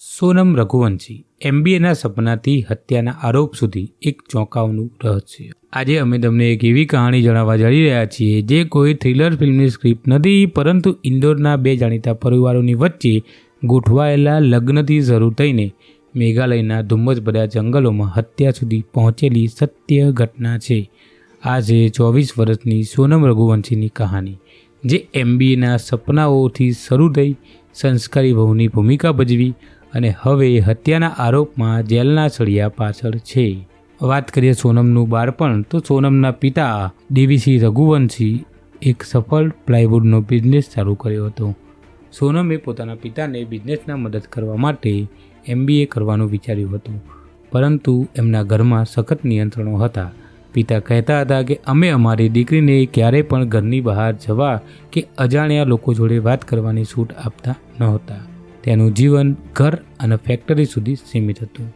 સોનમ રઘુવંશી એમબીએના સપનાથી હત્યાના આરોપ સુધી એક ચોંકાવનું રહસ્ય આજે અમે તમને એક એવી કહાણી જણાવવા જઈ રહ્યા છીએ જે કોઈ થ્રિલર ફિલ્મની સ્ક્રિપ્ટ નથી, પરંતુ ઇન્દોરના બે જાણીતા પરિવારોની વચ્ચે ગોઠવાયેલા લગ્નથી શરૂ થઈને મેઘાલયના ધુમ્મસભર્યા જંગલોમાં હત્યા સુધી પહોંચેલી સત્ય ઘટના છે. આ છે ચોવીસ વર્ષની સોનમ રઘુવંશીની કહાની, જે એમબીએના સપનાઓથી શરૂ થઈ સંસ્કારી બહુની ભૂમિકા ભજવી અને હવે હત્યાના આરોપમાં જેલના સળિયા પાછળ છે. વાત કરીએ સોનમનું બાળપણ, તો સોનમના પિતા દેવીસિંહ રઘુવંશી એક સફળ પ્લાયવુડનો બિઝનેસ ચાલુ કર્યો હતો. સોનમે પોતાના પિતાને બિઝનેસના મદદ કરવા માટે એમબીએ કરવાનું વિચાર્યું હતું, પરંતુ એમના ઘરમાં સખત નિયંત્રણો હતા. પિતા કહેતા હતા કે, અમે અમારી દીકરીને ક્યારેય પણ ઘરની બહાર જવા કે અજાણ્યા લોકો જોડે વાત કરવાની છૂટ આપતા નહોતા. તેનું જીવન ઘર અને ફેક્ટરી સુધી સીમિત હતું.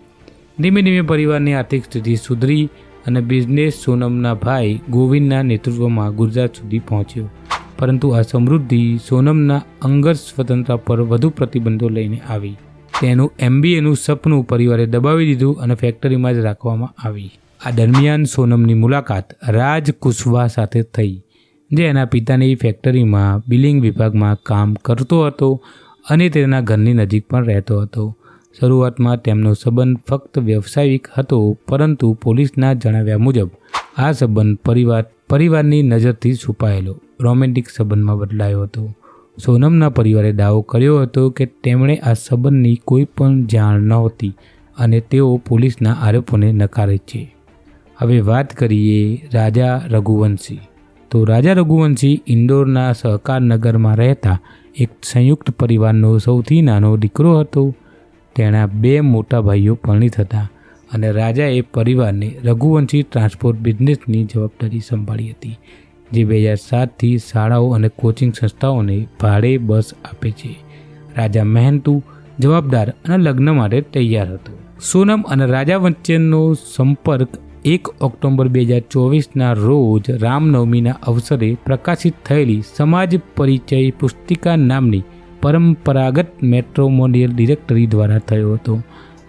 ધીમે ધીમે પરિવારની આર્થિક સ્થિતિ સુધરી અને બિઝનેસ સોનમના ભાઈ ગોવિંદના નેતૃત્વમાં ગુજરાત સુધી પહોંચ્યો. પરંતુ આ સમૃદ્ધિ સોનમના અંગત સ્વતંત્રતા પર વધુ પ્રતિબંધો લઈને આવી. તેનું એમબીએનું સપનું પરિવારે દબાવી દીધું અને ફેક્ટરીમાં જ રાખવામાં આવી. આ દરમિયાન સોનમની મુલાકાત રાજ કુશવાહ સાથે થઈ. જે એના પિતાની ફેક્ટરીમાં બિલિંગ વિભાગમાં કામ કરતો હતો અને તેના ઘરની નજીક પણ રહેતો હતો. શરૂઆતમાં તેમનો સંબંધ ફક્ત વ્યવસાયિક હતો, પરંતુ પોલીસના જણાવ્યા મુજબ આ સંબંધ પરિવાર, પરિવારની નજરથી છુપાયેલો, રોમેન્ટિક સંબંધમાં બદલાયો હતો. સોનમના પરિવારે દાવો કર્યો હતો કે તેમણે આ સંબંધની કોઈ પણ જાણ નહોતી અને તેઓ પોલીસના આરોપોને નકારે છે. હવે વાત કરીએ રાજા રઘુવંશી. તો રાજા રઘુવંશી ઇન્દોરના સહકારનગરમાં રહેતા એક સંયુક્ત પરિવારનો સૌથી નાનો દીકરો હતો. તેના બે મોટા ભાઈઓ પરણિત હતા અને રાજાએ પરિવારને રઘુવંશી ટ્રાન્સપોર્ટ બિઝનેસની જવાબદારી સંભાળી હતી, જે બે હજાર સાતથી શાળાઓ અને કોચિંગ સંસ્થાઓને ભાડે બસ આપે છે. રાજા મહેનતુ જવાબદાર અને લગ્ન માટે તૈયાર હતો. સોનમ અને રાજા વચ્ચેનો સંપર્ક એક ઓક્ટોબર બે હજાર ચોવીસના રોજ રામનવમીના અવસરે પ્રકાશિત થયેલી સમાજ પરિચય પુસ્તિકા નામની પરંપરાગત મેટ્રોમોનિયલ ડિરેક્ટરી દ્વારા થયો હતો.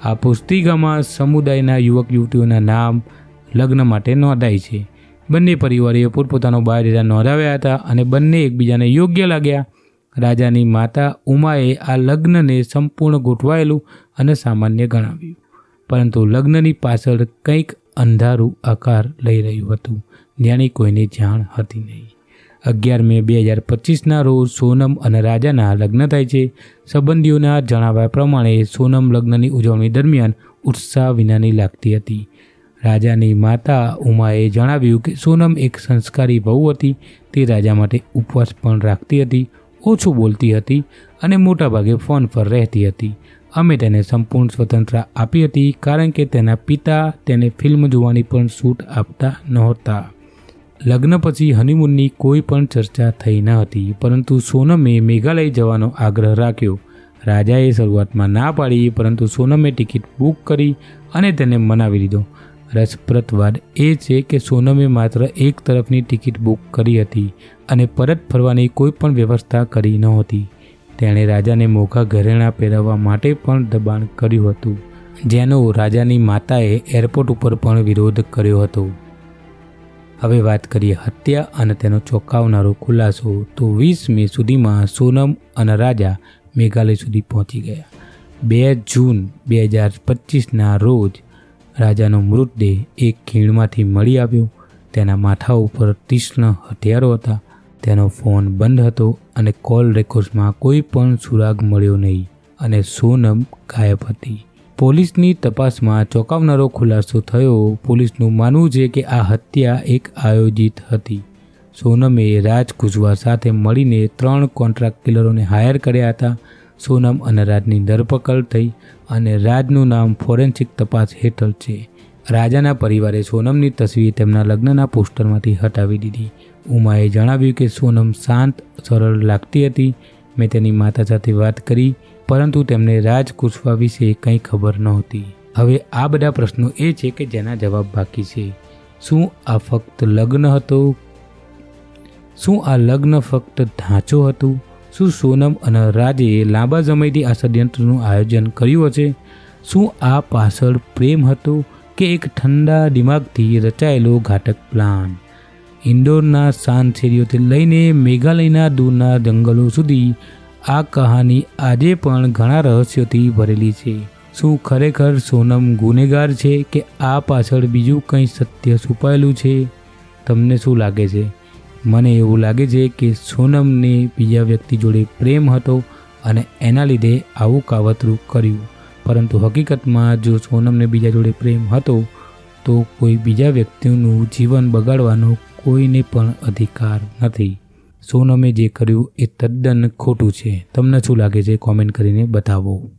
આ પુસ્તિકામાં સમુદાયના યુવક યુવતીઓના નામ, લગ્ન માટે નોંધાય છે. બંને પરિવારોએ પોતપોતાનો બાયોડેટા નોંધાવ્યા હતા અને બંને એકબીજાને યોગ્ય લાગ્યા. રાજાની માતા ઉમાએ આ લગ્નને સંપૂર્ણ ગોઠવાયેલું અને સામાન્ય ગણાવ્યું. પરંતુ લગ્નની પાછળ કંઈક અંધારું આકાર લઈ રહ્યું હતું. જેની કોઈને જાણ હતી નહીં. અગિયાર મે બે હજાર પચીસના રોજ સોનમ અને રાજાના લગ્ન થાય છે. સંબંધીઓના જણાવ્યા પ્રમાણે સોનમ લગ્નની ઉજવણી દરમિયાન ઉત્સાહ વિનાની લાગતી હતી. રાજાની માતા ઉમાએ જણાવ્યું કે સોનમ એક સંસ્કારી વહુ હતી. તે રાજા માટે ઉપવાસ પણ રાખતી હતી, ઓછું બોલતી હતી અને મોટાભાગે ફોન પર રહેતી હતી. અમે તેને સંપૂર્ણ સ્વતંત્રતા આપી હતી કારણ કે તેના પિતા તેને ફિલ્મ જોવાની પણ છૂટ આપતા નહોતા. લગ્ન પછી હનીમૂનની કોઈ પણ ચર્ચા થઈ ન હતી, પરંતુ સોનમે મેઘાલય જવાનો આગ્રહ રાખ્યો. રાજાએ શરૂઆતમાં ના પાડી, પરંતુ સોનમે ટિકિટ બુક કરી અને તેને મનાવી દીધો રસપ્રદ વાત એ છે કે સોનમે માત્ર એક તરફની ટિકિટ બુક કરી હતી અને પરત ફરવાની કોઈ પણ વ્યવસ્થા કરી નહોતી તેણે રાજાને મોઘા ઘરેણાં પહેરાવવા માટે પણ દબાણ કર્યું હતું, જેનો રાજાની માતાએ એરપોર્ટ ઉપર પણ વિરોધ કર્યો હતો. હવે વાત કરીએ હત્યા અને તેનો ચોંકાવનારો ખુલાસો, તો વીસ મે સુધીમાં સોનમ અને રાજા મેઘાલય સુધી પહોંચી ગયા. બે જૂન બે હજાર પચીસના રોજ રાજાનો મૃતદેહ એક ખીણમાંથી મળી આવ્યો. તેના માથા ઉપર તીક્ષ્ણ હથિયારો હતા. તેનો ફોન બંધ હતો અને કોલ રેકોર્ડ્સમાં કોઈ પણ સુરાગ મળ્યો નહીં અને સોનમ ગાયબ હતી. પોલીસની તપાસમાં ચોંકાવનારો ખુલાસો થયો. પોલીસનું માનવું છે કે આ હત્યા એક આયોજિત હતી. સોનમે રાજ કુજવા સાથે મળીને ત્રણ કોન્ટ્રાક્ટ કિલરોને હાયર કર્યા હતા. સોનમ અને રાજની ધરપકડ થઈ અને રાજનું નામ ફોરેન્સિક તપાસ હેઠળ છે. રાજાના પરિવારે સોનમની તસવીર તેમના લગ્નના પોસ્ટરમાંથી હટાવી દીધી. ઉમાએ જણાવ્યું કે સોનમ શાંત, સરળ લાગતી હતી. મેં તેની માતા સાથે વાત કરી, પરંતુ તેમને રાજ કુશવા વિશે કંઈ ખબર નહોતી. હવે આ બધા પ્રશ્નો એ છે કે જેના જવાબ બાકી છે. શું આ ફક્ત લગ્ન હતો? શું આ લગ્ન ફક્ત ઢાંચો હતું? શું સોનમ અને રાજે લાંબા સમયથી આ ષડયંત્રનું આયોજન કર્યું હશે? શું આ પાછળ પ્રેમ હતો કે એક ઠંડા દિમાગથી રચાયેલો ઘાતક પ્લાન? ઇન્દોરના શાંત શેરીઓથી લઈને મેઘાલયના દૂરના જંગલો સુધી આ કહાની આજે પણ ઘણા રહસ્યોથી ભરેલી છે. શું ખરેખર સોનમ ગુનેગાર છે કે આ પાછળ બીજું કંઈ સત્ય છુપાયેલું છે? તમને શું લાગે છે? મને એવું લાગે છે કે સોનમને બીજા વ્યક્તિ જોડે પ્રેમ હતો અને એના લીધે આવું કાવતરું કર્યું. પરંતુ હકીકતમાં જો સોનમને બીજા જોડે પ્રેમ હતો તો કોઈ બીજા વ્યક્તિનું જીવન બગાડવાનો કોઈને પણ અધિકાર નથી. સોનમે જે કર્યું એ તદ્દન ખોટું છે. તમને શું લાગે છે? કોમેન્ટ કરીને બતાવો.